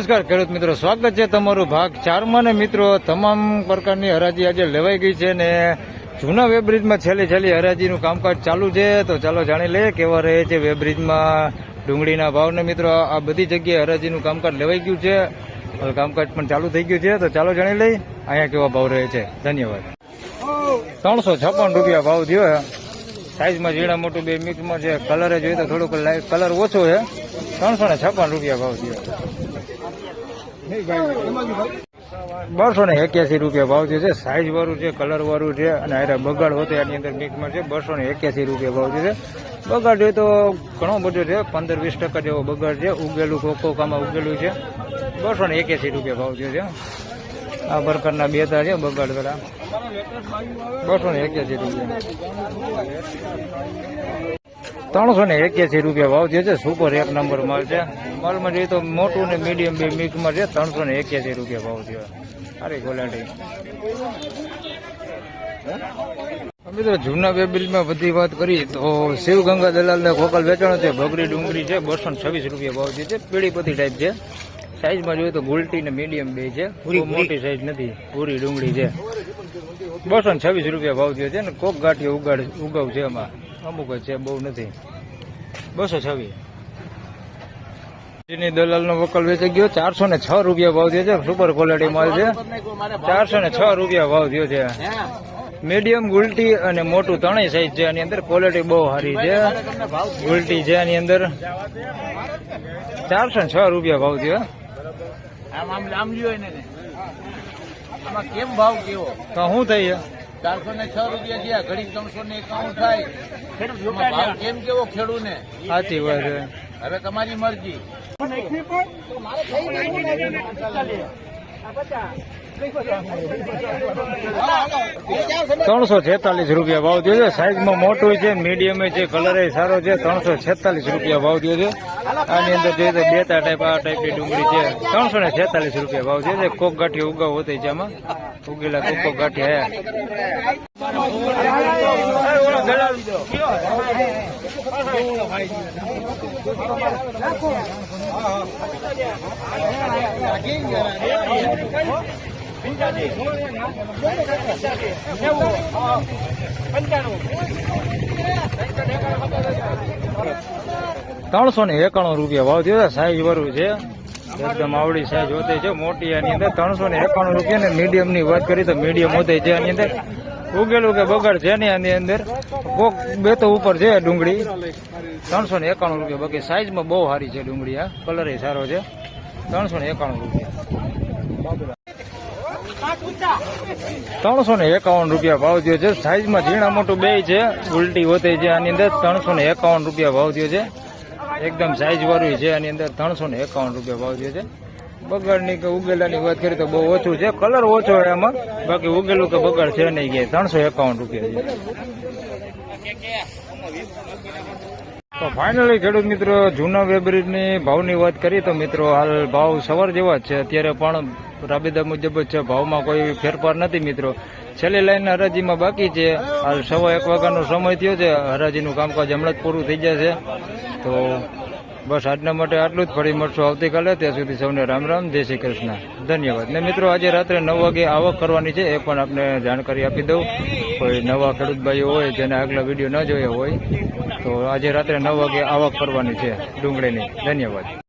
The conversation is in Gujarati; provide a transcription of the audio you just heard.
નમસ્કાર, ખેડૂત મિત્રો. સ્વાગત છે તમારું ભાગ ચારમાં ને મિત્રો, તમામ પ્રકારની હરાજી આજે લેવાઈ ગઈ છે ને જૂના વેબ્રિજમાં છેલ્લી છેલ્લી હરાજીનું કામકાજ ચાલુ છે. તો ચાલો જાણી લઈએ કેવા રહે છે વેબ્રિજમાં ડુંગળીના ભાવને મિત્રો. આ બધી જગ્યાએ હરાજીનું કામકાજ લેવાઈ ગયું છે. કામકાજ પણ ચાલુ થઈ ગયું છે. તો ચાલો જાણી લઈ અહીંયા કેવા ભાવ રહે છે. ધન્યવાદ. ત્રણસો છપ્પન રૂપિયા ભાવ થયો છે. સાઈઝમાં ઝીણા મોટું બે મિક્સમાં છે. કલરે જોઈએ તો થોડુંક કલર ઓછો છે. ત્રણસો ને છપ્પન રૂપિયા ભાવ થયો બસો ને એક્યાસી રૂપિયા ભાવ છે સાઈઝ વાળું છે કલર વાળું છે, અને આરે બગાડ હોતો એની અંદર મિક્સમાં છે બસો ને એક્યાસી રૂપિયા ભાવ છે. બગાડ જોઈએ તો ઘણો બધો છે, પંદર વીસ ટકા જેવો બગાડ છે, ઉગેલું કોકોકામાં ઉગેલું છે. બસો ને એક્યાસી રૂપિયા ભાવ છે. આ પ્રકારના બે તા છે, બગાડ પેલા બસો ને એક્યાસી રૂપિયા. ત્રણસો ને એક્યાસી રૂપિયા ભાવ જે છે સુપર એક નંબર માલ છે. માલમાં જોઈએ તો મોટું ને મીડિયમ બે મિક્સમાં છે ત્રણસો ને એક્યાસી રૂપિયા ભાવ થયો સારી ક્વોલિટી મિત્રો જૂના બે બિલમાં બધી વાત કરી તો શિવગંગા દલાલ ને ખોકલ વેચાણો છે ભગરી ડુંગળી છે બસો છવ્વીસ રૂપિયા ભાવ છે પીળીપતિ ટાઈપ છે. સાઈઝમાં જોઈએ તો ગુલટી ને મીડિયમ બે છે મોટી સાઈઝ નથી પૂરી ડુંગળી છે. બસો છવ્વીસ રૂપિયા ભાવ થયો છે ને કોક ગાંઠીઓ ઉગાડ ઉગાવ છે એમાં અમુક છે બહુ નથી. બસો છવ્વીસ. ચીની દલાલનો વકલ વેચી ગયો ચારસો ને છ રૂપિયા ભાવ થયો છે સુપર ક્વોલિટી માલ છે. ચારસો ને છ? રૂપિયા ભાવ થયો છે. મીડિયમ ગુલટી અને મોટું ત્રણેય સાઈઝ છે આની અંદર ક્વોલિટી બહુ સારી છે. ગુલટી છે આની અંદર. ચારસો ને છ રૂપિયા ભાવ થયો. એને. ને. કેમ ભાવ કેવો? તો શું થઈ છે ચારસો ને છ રૂપિયા થયા. ઘડી ત્રણસો ને એકાવન થાય કેમ કેવો ખેડૂત ને સાચી વાત હવે તમારી મરજી. ત્રણસો છેતાલીસ રૂપિયા ભાવ થયો છે. સાઈઝમાં મોટું છે મીડિયમ છે કલર એ સારો છે. ત્રણસો છેતાલીસ રૂપિયા ભાવ થયો છે. આની અંદર જોઈએ તો બેતા ટાઈપ આ ટાઈપની ડુંગળી છે. ત્રણસો ને છેતાલીસ રૂપિયા ભાવ છે. કોક ગાંઠી ઉગાવ હોતી છે આમાં ઉગેલા કોક કોક ગાંઠી હે. ત્રણસો ને એકાણું રૂપિયા ભાવ થયો સાઈઝ વાળું છે. એકદમ આવડી સાઈઝ હોતી છે. મોટી આની અંદર ત્રણસો ને એકાણું રૂપિયા ને મીડિયમની વાત કરી તો મીડિયમ હોતે છે આની અંદર. ઉગેલું કે બગાડ છે ને આની અંદર? કોક બે તો ઉપર છે ડુંગળી. ત્રણસો ને એકાણું રૂપિયા. બાકી સાઈઝમાં બહુ સારી છે ડુંગળી આ કલર એ સારો છે. ત્રણસો ને એકાણું રૂપિયા. ત્રણસો ને એકાવન રૂપિયા ભાવ થયો છે. સાઈઝમાં ઝીણા મોટું બે છે. ઉલટી હોતે છે આની અંદર. ત્રણસો ને એકાવન રૂપિયા ભાવ થયો છે. એકદમ સાઈઝ વાળું છે આની અંદર. ત્રણસો ને એકાવન રૂપિયા ભાવ થયો છે. બગાડની કે ઉગેલાની વાત કરીએ તો બહુ ઓછું છે. કલર ઓછો હોય એમાં બાકી ઉગેલું કે બગાડ છે નહીં ગયા ત્રણસો એકાવન રૂપિયા તો ફાઇનલી ખેડૂત મિત્રો, જૂના વેબ્રિજની ભાવની વાત કરીએ તો મિત્રો, હાલ ભાવ સવાર જેવા જ છે. અત્યારે પણ રાબેદા મુજબ જ છે. ભાવમાં કોઈ ફેરફાર નથી મિત્રો. છેલ્લી લાઈન હરાજીમાં બાકી છે. હાલ સવા એક વાગ્યાનો સમય થયો છે. હરાજીનું કામકાજ હમણાં જ પૂરું થઈ જશે. તો બસ આજના માટે આટલું જ. ફરી મળશું આવતીકાલે. ત્યાં સુધી સૌને રામ રામ. જય શ્રી કૃષ્ણ. ધન્યવાદ. ને મિત્રો, આજે રાત્રે નવ વાગે આવક કરવાની છે, એ પણ આપને જાણકારી આપી દઉં. કોઈ નવા ખેડૂત ભાઈઓ હોય, જેને આગલા વીડિયો ન જોયા હોય, તો આજે રાત્રે નવ વાગે આવક કરવાની છે ડુંગળીની. ધન્યવાદ.